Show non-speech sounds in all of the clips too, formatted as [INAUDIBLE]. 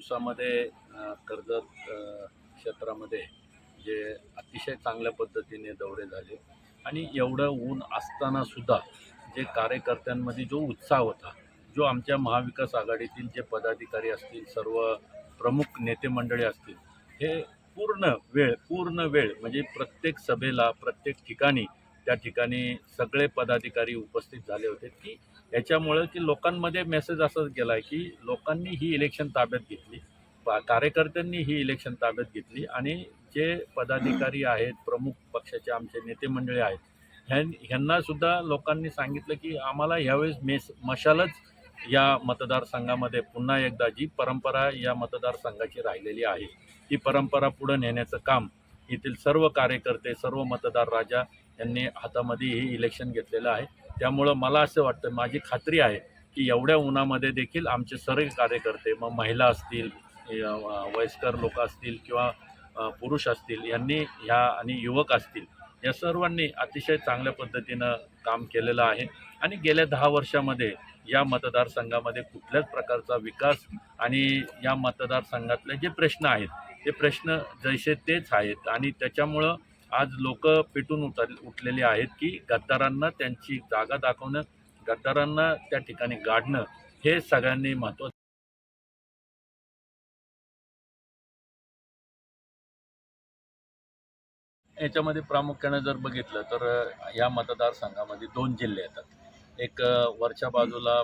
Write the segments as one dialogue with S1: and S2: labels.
S1: दिवसामध्ये कर्जत क्षेत्रामध्ये जे अतिशय चांगल्या पद्धतीने दौरे झाले. आणि एवढं ऊन असताना सुद्धा जे कार्यकर्त्यांमध्ये जो उत्साह होता जो आमच्या महाविकास आघाडीतील जे पदाधिकारी असतील सर्व प्रमुख नेते मंडळी असतील हे पूर्ण वेळ पूर्ण वेळ म्हणजे प्रत्येक सभेला प्रत्येक ठिकाणी त्या ठिकाणी सगळे पदाधिकारी उपस्थित झाले होते की याच्यामुळं की लोकांमध्ये मेसेज असाच गेला आहे की लोकांनी ही इलेक्शन ताब्यात घेतली. कार्यकर्त्यांनी ही इलेक्शन ताब्यात घेतली आणि जे पदाधिकारी आहेत प्रमुख पक्षाचे आमचे नेते मंडळी आहेत ह्यां ह्यांना सुद्धा लोकांनी सांगितलं की आम्हाला ह्यावेळेस मेस मशालच या मतदारसंघामध्ये पुन्हा एकदा जी परंपरा या मतदारसंघाची राहिलेली आहे ती परंपरा पुढे नेण्याचं काम येथील सर्व कार्यकर्ते सर्व मतदार राजा यांनी हातामध्ये हे इलेक्शन घेतलेलं आहे. त्यामुळं मला असं वाटतं माझी खात्री आहे की एवढ्या उन्हामध्ये देखील आमचे सर्व कार्यकर्ते मग महिला असतील वयस्कर लोक असतील किंवा पुरुष असतील यांनी ह्या आणि युवक असतील या सर्वांनी अतिशय चांगल्या पद्धतीनं काम केलेलं आहे. आणि गेल्या दहा वर्षामध्ये या मतदारसंघामध्ये कुठल्याच प्रकारचा विकास आणि या मतदारसंघातले जे प्रश्न आहेत ते प्रश्न जैसे तेच आहेत. आणि त्याच्यामुळं आज लोक पेटून उतर उठलेली आहेत की गद्दारांना त्यांची जागा दाखवणं गद्दारांना त्या ठिकाणी गाडणं हे सगळ्यांनी महत्त्वाचं याच्यामध्ये प्रामुख्यानं जर बघितलं तर या मतदारसंघामध्ये दोन जिल्हे येतात. एक वरच्या बाजूला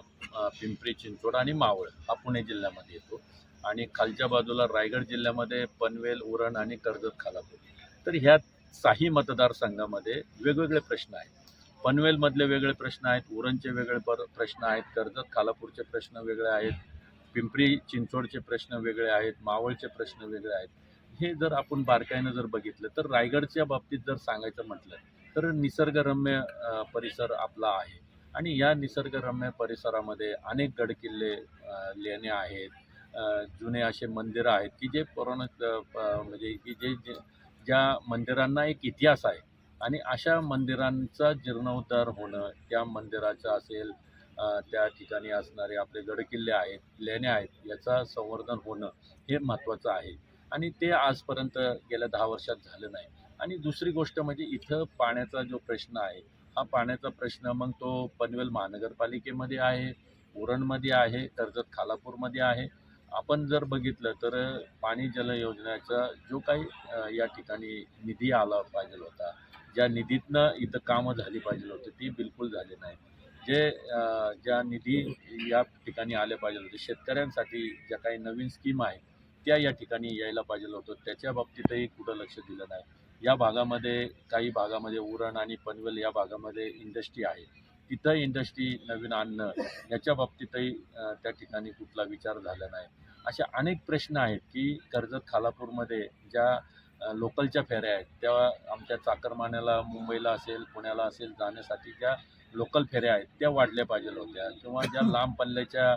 S1: पिंपरी चिंचवड आणि मावळ हा पुणे जिल्ह्यामध्ये येतो. आणि खालच्या बाजूला रायगड जिल्ह्यामध्ये पनवेल उरण आणि कर्जत खालापूर. तर ह्या साही मतदारसंघामध्ये वेगवेगळे प्रश्न आहेत. पनवेलमधले वेगळे प्रश्न आहेत उरणचे वेगळे पर प्रश्न आहेत कर्जत खालापूरचे प्रश्न वेगळे आहेत पिंपरी चिंचवडचे प्रश्न वेगळे आहेत मावळचे प्रश्न वेगळे आहेत. हे जर आपण बारकाईनं जर बघितलं तर रायगडच्या बाबतीत जर सांगायचं म्हटलं तर निसर्गरम्य परिसर आपला आहे. आणि या निसर्गरम्य परिसरामध्ये अनेक गडकिल्ले लेण्या आहेत. जुने असे मंदिरं आहेत की जे पुराण प- म्हणजे की जे जे- ज्या मंदिरांना एक इतिहास आहे. आणि अशा मंदिरांचा जीर्णोद्धार होणं त्या मंदिराचं असेल त्या ठिकाणी असणारे आपले गडकिल्ले आहेत लेण्या आहेत याचा संवर्धन होणं हे महत्त्वाचं आहे. आणि ते आजपर्यंत गेल्या दहा वर्षात झालं नाही. आणि दुसरी गोष्ट म्हणजे इथं पाण्याचा जो प्रश्न आहे हा पाण्याचा प्रश्न मग तो पनवेल महानगरपालिकेमध्ये आहे उरणमध्ये आहे कर्जत खालापूरमध्ये आहे आपण जर बघितलं तर पाणी जल योजनेचा जो काही या ठिकाणी निधी आला पाहिजे होता ज्या निधीतनं इथं कामं झाली पाहिजे होती ती बिलकुल झाली नाही. जे ज्या निधी या ठिकाणी आल्या पाहिजे होते शेतकऱ्यांसाठी ज्या काही नवीन स्कीम आहेत त्या या ठिकाणी यायला पाहिजे होतं. त्याच्या बाबतीतही कुठं लक्ष दिलं नाही. या भागामध्ये काही भागामध्ये उरण आणि पनवेल या भागामध्ये इंडस्ट्री आहे. तिथं इंडस्ट्री नवीन आणणं याच्या बाबतीतही त्या ठिकाणी कुठला विचार झाला नाही. असे अनेक प्रश्न आहेत की कर्जत खालापूरमध्ये ज्या लोकलच्या फेऱ्या आहेत त्या आमच्या चाकरमान्याला मुंबईला असेल पुण्याला असेल जाण्यासाठी ज्या लोकल फेऱ्या आहेत त्या वाढल्या पाहिजे होत्या. किंवा ज्या [COUGHS] लांब पल्ल्याच्या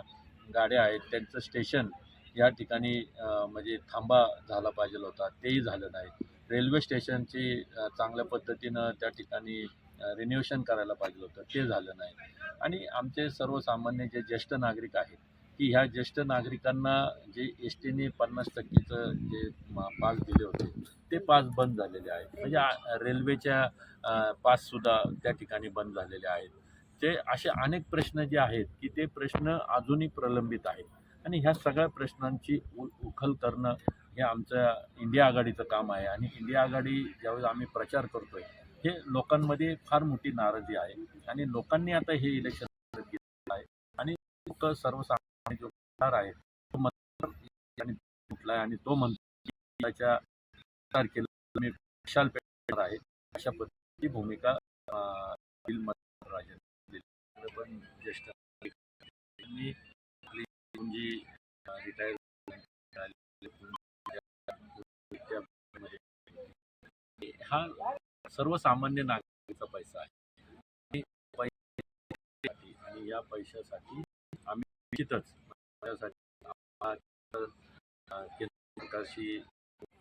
S1: गाड्या आहेत त्यांचं स्टेशन या ठिकाणी म्हणजे थांबा झाला पाहिजे होता तेही झालं नाही. रेल्वे स्टेशनची चांगल्या पद्धतीनं त्या ठिकाणी रिन्युएशन करायला पाहिजे होतं ते झालं नाही. आणि आमचे सर्वसामान्य जे ज्येष्ठ नागरिक आहेत की ह्या ज्येष्ठ नागरिकांना जे एस टीने पन्नास टक्केचं जे मा- पास दिले होते ते पास बंद झालेले आहेत. म्हणजे रेल्वेच्या पाससुद्धा त्या ठिकाणी बंद झालेले आहेत. ते असे अनेक प्रश्न जे आहेत की ते प्रश्न अजूनही प्रलंबित आहेत. आणि ह्या सगळ्या प्रश्नांची उ उखल करणं हे आमचं इंडिया आघाडीचं काम आहे. आणि इंडिया आघाडी ज्यावेळेस आम्ही प्रचार करतोय हे लोकांमध्ये फार मोठी नाराजी आहे. आणि लोकांनी आता हे इलेक्शन घेतलं आहे. आणि सर्वसामान्य सर्वसामान्य जो मतदार आहे तो मतदार कुठला आहे आणि तो म्हणतो तारखेला मी विशाल पेटणार आहे. अशा पद्धतीची भूमिका अं, पण ज्येष्ठ नागरिक जी रिटायर हा सर्वसामान्य नागरिकांचा पैसा आहे. आणि या पैशासाठी निश्चितच. माझ्यासाठी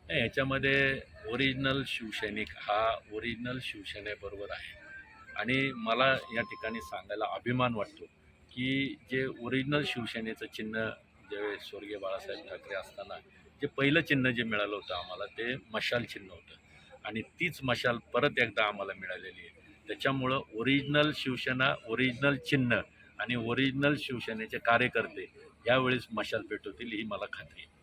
S1: याच्यामध्ये ओरिजिनल शिवसैनिक हा ओरिजिनल शिवसेनेबरोबर आहे. आणि मला या ठिकाणी सांगायला अभिमान वाटतो की जे ओरिजिनल शिवसेनेचं चिन्ह ज्यावेळेस स्वर्गीय बाळासाहेब ठाकरे असताना जे पहिलं चिन्ह जे मिळालं होतं आम्हाला ते मशाल चिन्ह होतं. आणि तीच मशाल परत एकदा आम्हाला मिळालेली आहे. त्याच्यामुळं ओरिजिनल शिवसेना ओरिजिनल चिन्ह आणि ओरिजिनल शिवसेनेचे कार्यकर्ते यावेळेस मशाल पेटवतील ही मला खात्री आहे.